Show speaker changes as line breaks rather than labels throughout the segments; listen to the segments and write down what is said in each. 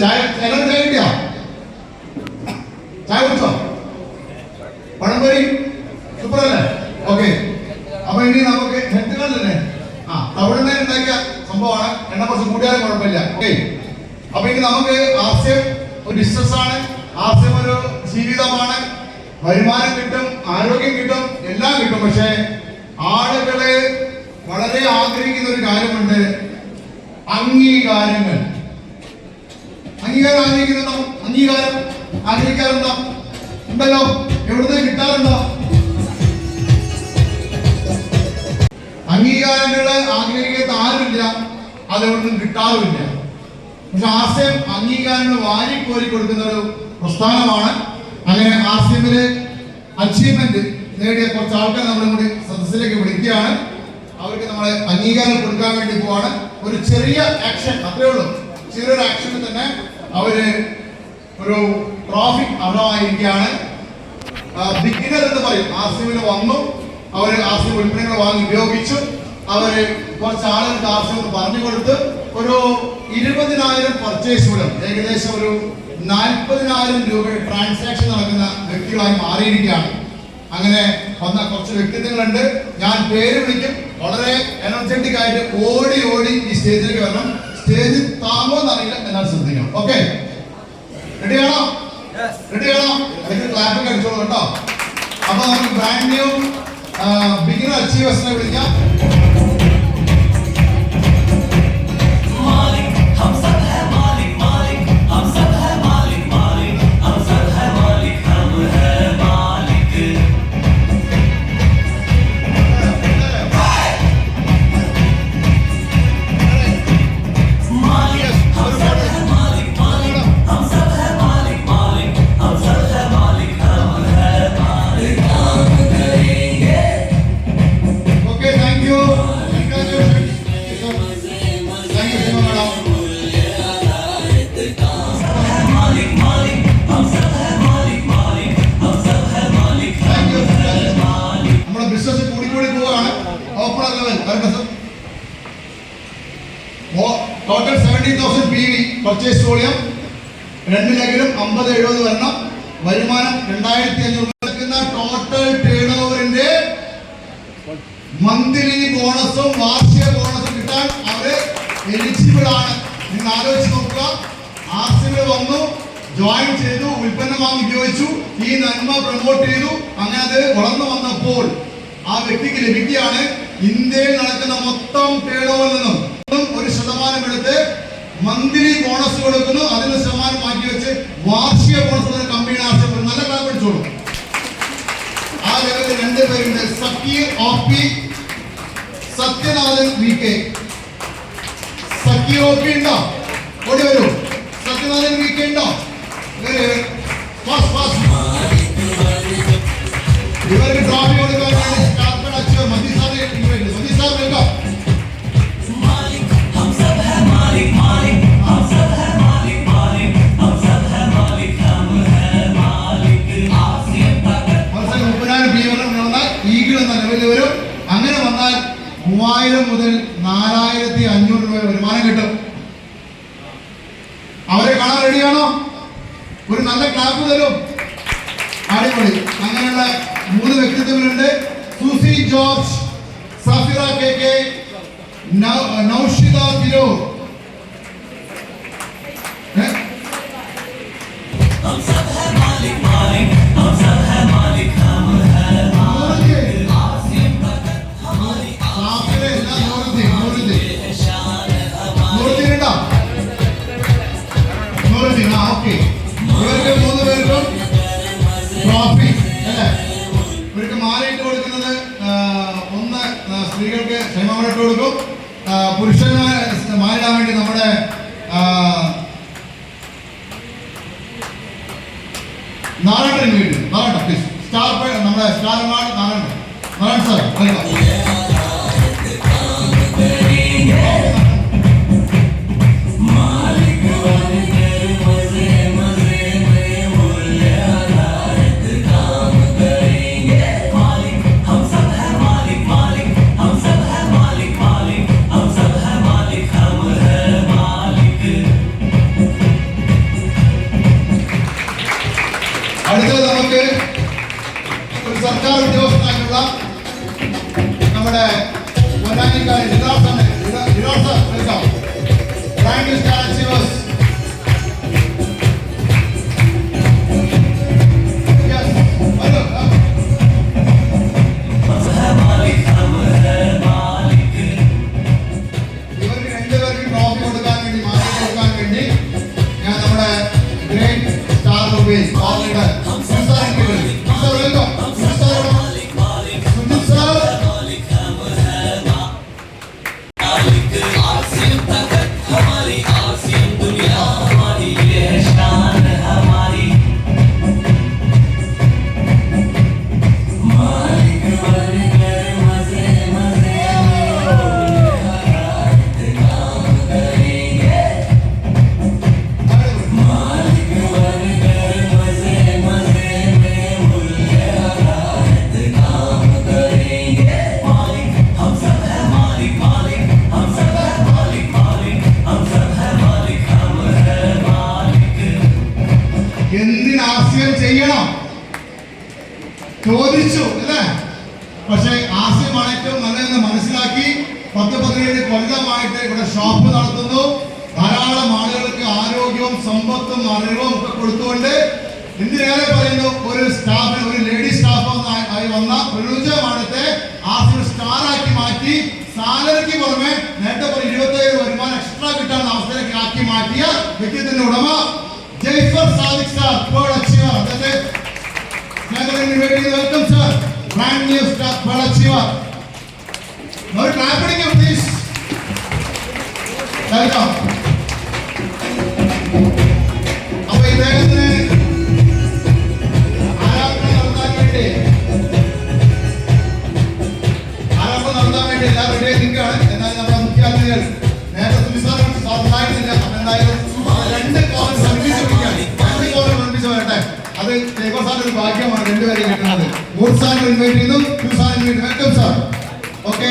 ചായ ചായ കിട്ടിയോ ചായ കുടിച്ചോ? പഴംപൊരി സൂപ്പർ അല്ലേ ഓക്കെ. അപ്പൊ ഇനി നമുക്ക് ഹെൽത്തുകളല്ലേ ആ തവിടുന്ന ഉണ്ടാക്കിയ സംഭവമാണ്. എണ്ണ കുറച്ച് കൂട്ടിയാലും കുഴപ്പമില്ല. ഓക്കെ. അപ്പൊ ഇനി നമുക്ക് ആസ്യം ഒരു ബിസിനസ് ആണ്. ആസ്യം ഒരു ജീവിതമാണ്. വരുമാനം കിട്ടും ആരോഗ്യം കിട്ടും എല്ലാം കിട്ടും. പക്ഷേ ആളുകളെ വളരെ ആഗ്രഹിക്കുന്ന ഒരു കാര്യമുണ്ട്. അംഗീകാരങ്ങൾ. അംഗീകാരം ആഗ്രഹിക്കുന്നുണ്ടോ അംഗീകാരം ആഗ്രഹിക്കാറുണ്ടോ? ഉണ്ടല്ലോ. എവിടുന്ന് കിട്ടാറുണ്ടോ? അംഗീകാരങ്ങൾ ആഗ്രഹിക്കാത്ത ആരുമില്ല. അതെവിടുന്നും കിട്ടാറുമില്ല. പക്ഷെ ആശയം അംഗീകാരങ്ങൾ വാരിക്കോരി കൊടുക്കുന്ന ഒരു പ്രസ്ഥാനമാണ്. അങ്ങനെ ആശയമിൽ അച്ചീവ്മെന്റ് നേടിയ കുറച്ച് ആൾക്കാർ നമ്മളെ കൂടി സദസ്സിലേക്ക് വിളിക്കുകയാണ്. അവർക്ക് നമ്മളെ അംഗീകാരം കൊടുക്കാൻ വേണ്ടി പോവാണ്. ഒരു ചെറിയ ആക്ഷൻ അത്രേ ഉള്ളൂ. ചെറിയൊരു ആക്ഷനിൽ തന്നെ അവർ ഒരു ട്രാഫിക് അർഹമായിരിക്കുകയാണ്. ബിഗിനർ എന്ന് പറയും. സി വന്നു. അവർ ആർ സി ഉൽപ്പന്നങ്ങൾ വാങ്ങി ഉപയോഗിച്ചു. അവർ കുറച്ച് ആളുകൾക്ക് ആർ സി പറഞ്ഞു കൊടുത്ത് ഒരു ഇരുപതിനായിരം പർച്ചേസ് മൂലം ഏകദേശം ഒരു നാൽപ്പതിനായിരം രൂപയുടെ ട്രാൻസാക്ഷൻ നടക്കുന്ന വ്യക്തികളായി മാറിയിരിക്കുകയാണ്. അങ്ങനെ വന്ന കുറച്ച് വ്യക്തിത്വങ്ങളുണ്ട്. ഞാൻ പേര് വിളിക്കും. വളരെ എനർജറ്റിക് ആയിട്ട് ഓടി ഓടി ഈ സ്റ്റേജിലേക്ക് വരണം. സ്റ്റേജ് താങ്ങോ എന്നറിയില്ല എന്നാൽ ശ്രദ്ധിക്കണം ഓക്കെ റെഡിയാണോ റെഡിയാണോ അല്ലെങ്കിൽ ക്ലാപ്പ് അടിച്ചോളൂ കേട്ടോ. അപ്പൊ നമുക്ക് ബ്രാൻഡ് ന്യൂ ബിഗിനർ അച്ചീവേഴ്സിനെ വിളിക്കാം. Total seventy thousand P V purchase volume രണ്ടിലെങ്കിലും അമ്പത് എഴുപത് വരണം. വരുമാനം രണ്ടായിരത്തി അഞ്ഞൂറ് ടോട്ടൽ ടേൺ ഓവറിന്റെ മന്ത്ലി ബോണസും വാർഷിക ബോണസും കിട്ടാൻ അവർ എലിജിബിൾ ആണ്. നിങ്ങൾ ആലോചിച്ച് നോക്കുക. ആർസിബിൾ വന്നു ജോയിൻ ചെയ്തു ഉൽപ്പന്നം വാങ്ങി ഉപയോഗിച്ചു ഈ നന്മ പ്രൊമോട്ട് ചെയ്തു. അങ്ങനെ അത് വളർന്നു വന്നപ്പോൾ ആ വ്യക്തിക്ക് ലഭിക്കുകയാണ്. ഇന്ത്യയിൽ നടക്കുന്ന മൊത്തം ടേൺ ഓവറിൽ നിന്നും മന്ത്ലി ബോണസ് കൊടുക്കുന്നു. അതിന് ശതമാനം മാറ്റി വെച്ച് വാർഷിക ബോണസ് കൊടുക്കുന്ന കമ്പനിയുടെ ആവശ്യപ്പെടും നല്ല കാര്യം പിടിച്ചോളൂ. ആ ലെവലിൽ രണ്ട് Zakir Zakir P Sathyanathan V K Zakir P ഉണ്ടോ? ഓടി വരൂ. സത്യനാഥൻ വി കെ ഉണ്ടോ. ഇവർക്ക് ട്രോഫി കൊടുക്കാൻ മതി സാറ് മതി സാർ നാലായിരത്തി അഞ്ഞൂറ് രൂപ വരുമാനം കിട്ടും. അവരെ കാണാൻ റെഡിയാണോ ഒരു നല്ല ക്ലാപ്പ് തരും. അടിപൊളി. അങ്ങനെയുള്ള മൂന്ന് വ്യക്തിത്വങ്ങളുണ്ട്. Susie George Safira K K now- Naushida Tirur Narayanan വീട് നാരായണ പ്ലീസ് സ്റ്റാർ നമ്മുടെ സ്റ്റാർ നാരായണൻ നാരായണൻ സാർ വരൂ, ആ. ഇവർക്ക് രണ്ടുപേർക്കും ട്രോഫി കൊടുക്കാൻ വേണ്ടി മാറ്റി കൊടുക്കാൻ വേണ്ടി ഞാൻ നമ്മുടെ ഗ്രേറ്റ് സ്റ്റാർ മൊബൈൽ കോളേജ് സംസാരിക്ക് ചോദിച്ചു അല്ലേ? പക്ഷെ ആശയമാണ് ഏറ്റവും നല്ലതെന്ന് മനസ്സിലാക്കി പത്ത് പതിനേഴ് കൊല്ലമായിട്ട് ഇവിടെ ഷോപ്പ് നടത്തുന്നു. ധാരാളം ആളുകൾക്ക് ആരോഗ്യവും സമ്പത്തും അറിവും ഒക്കെ കൊടുത്തുകൊണ്ട് എന്തിനേറെ പറയുന്നു ഒരു സ്റ്റാഫ് ഒരു ലേഡി സ്റ്റാഫ് ആയി വന്ന പ്രയോജനമാണത്തെ ആശയം സ്റ്റാർ ആക്കി മാറ്റി സാലറിക്ക് പുറമെ നേരത്തെ ഒരു ഇരുപത്തേഴ് വരുമാനം എക്സ്ട്രാ കിട്ടാൻ അവസരമൊക്കെ ആക്കി മാറ്റിയ വ്യക്തിത്വത്തിന്റെ ഉടമ Jaifar Sadiq sir world achiever അദ്ദേഹത്തെ ഞങ്ങളുടെ വേണ്ടി welcome sir brand new star world achiever ഒരു ക്ലാപ്പിംഗ് പ്ലീസ് വെൽക്കം അപ്പൊ ഇദ്ദേഹത്തിന് ആരാധന നടത്താൻ വേണ്ടി ആരാധന നടത്താൻ വേണ്ടി എല്ലാവരും റെഡി നിൽക്കുകയാണ് എന്നാൽ നമ്മുടെ മുഖ്യാതിഥികൾ നേരത്തെ സുനിസാർ സാധാരണയില്ല അപ്പൊ എന്തായാലും രണ്ടുപേരെ കിട്ടുന്നത്. ഇൻവൈറ്റ് ചെയ്തു to invite welcome sir okay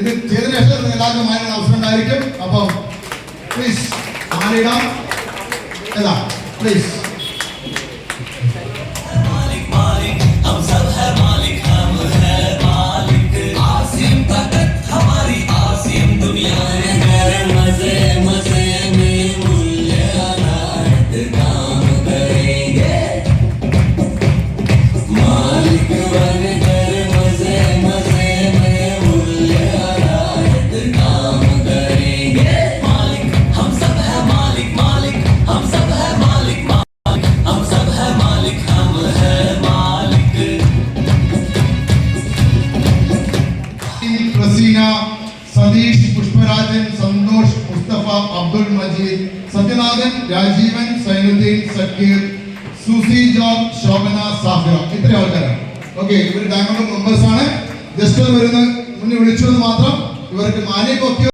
ഇത് ചെയ്ത എല്ലാവർക്കും മാറാൻ അവസരം ഉണ്ടായിരിക്കും. അപ്പം പ്ലീസ് മാറിയിടാം ഏതാ? Please Satheesh Santhosh Mustafa Abdul Majeed Sathyanathan Rajeevan Zainuddin Zakir Susi Job Shobhana Safira. ഇത്ര ആൾക്കാരാണ്. ഓക്കെ ഇവർ ഡയമണ്ട് മെമ്പേഴ്സ് ആണ്. ജസ്റ്റ് വരുന്ന മുന്നേ വിളിച്ചു എന്ന് മാത്രം ഇവർക്ക് മാലിയൊക്കെ